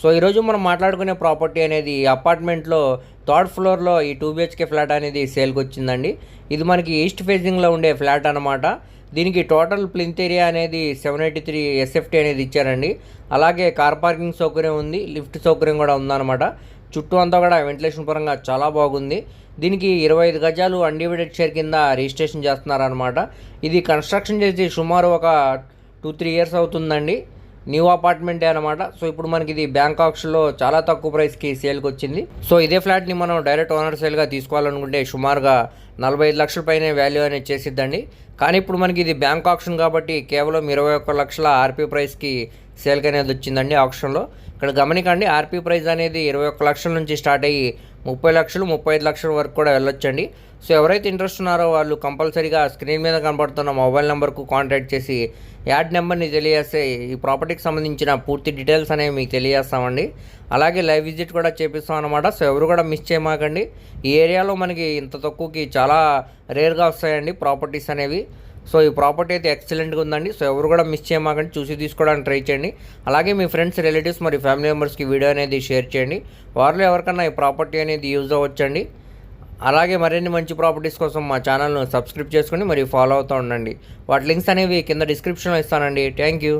So ఈరోజు మనం మాట్లాడుకునే ప్రాపర్టీ అనేది అపార్ట్మెంట్లో థర్డ్ ఫ్లోర్లో ఈ టూ బిహెచ్కే ఫ్లాట్ అనేది సేల్కి వచ్చిందండి ఇది మనకి ఈస్ట్ ఫేసింగ్లో ఉండే ఫ్లాట్ అనమాట దీనికి టోటల్ ప్లింత్ ఏరియా అనేది సెవెన్ ఎయిటీ త్రీ ఎస్ఎఫ్టీ అనేది ఇచ్చారండి. అలాగే కార్ పార్కింగ్ సౌకర్యం ఉంది లిఫ్ట్ సౌకర్యం కూడా ఉందన్నమాట. చుట్టూ అంతా కూడా వెంటిలేషన్ పరంగా చాలా బాగుంది. దీనికి ఇరవై ఐదు గజాలు అన్డివైడెడ్ షేర్ కింద రిజిస్ట్రేషన్ చేస్తున్నారనమాట ఇది కన్స్ట్రక్షన్ చేసి సుమారు ఒక టూ త్రీ ఇయర్స్ అవుతుందండి. న్యూ అపార్ట్మెంటే అనమాట సో ఇప్పుడు మనకి ఇది బ్యాంకాక్స్లో చాలా తక్కువ ప్రైస్కి సేల్కి వచ్చింది సో ఇదే ఫ్లాట్ని మనం డైరెక్ట్ ఓనర్ సేల్గా తీసుకోవాలనుకుంటే సుమారుగా నలభై ఐదు లక్షల పైన వాల్యూ అనేది చేసిద్దండి. కానీ ఇప్పుడు మనకి ఇది బ్యాంక్ ఆప్షన్ కాబట్టి కేవలం ఇరవై ఒక్క లక్షల ఆర్పీ ప్రైస్కి సేల్కి అనేది వచ్చిందండి ఆప్షన్లో. ఇక్కడ గమనికండి ఆర్పీ ప్రైస్ అనేది ఇరవై ఒక్క లక్షల నుంచి స్టార్ట్ అయ్యి ముప్పై లక్షలు ముప్పై ఐదు లక్షల వరకు కూడా వెళ్ళొచ్చండి. సో ఎవరైతే ఇంట్రెస్ట్ ఉన్నారో వాళ్ళు కంపల్సరీగా స్క్రీన్ మీద కనబడుతున్న మొబైల్ నెంబర్కు కాంటాక్ట్ చేసి యాడ్ నెంబర్ని తెలియజేస్తే ఈ ప్రాపర్టీకి సంబంధించిన పూర్తి డీటెయిల్స్ అనేవి మీకు తెలియజేస్తామండి. అలాగే లైవ్ విజిట్ కూడా చేపిస్తాం అనమాట సో ఎవరు కూడా మిస్ చేయమాకండి. ఈ ఏరియాలో మనకి ఇంత తక్కువకి చాలా రేర్గా వస్తాయండి ప్రాపర్టీస్ అనేవి. సో ఈ ప్రాపర్టీ అయితే ఎక్సలెంట్గా ఉందండి. సో ఎవరు కూడా మిస్ చేయమాకండి. చూసి తీసుకోవడానికి ట్రై చేయండి. అలాగే మీ ఫ్రెండ్స్ రిలేటివ్స్ మరియు ఫ్యామిలీ మెంబర్స్కి వీడియో అనేది షేర్ చేయండి. వారిలో ఎవరికన్నా ఈ ప్రాపర్టీ అనేది యూజ్ అవ్వచ్చండి. అలాగే మరిన్ని మంచి ప్రాపర్టీస్ కోసం మా ఛానల్ను సబ్స్క్రైబ్ చేసుకొని మరియు ఫాలో అవుతూ ఉండండి. వాటి లింక్స్ అనేవి కింద డిస్క్రిప్షన్లో ఇస్తానండి. Thank you.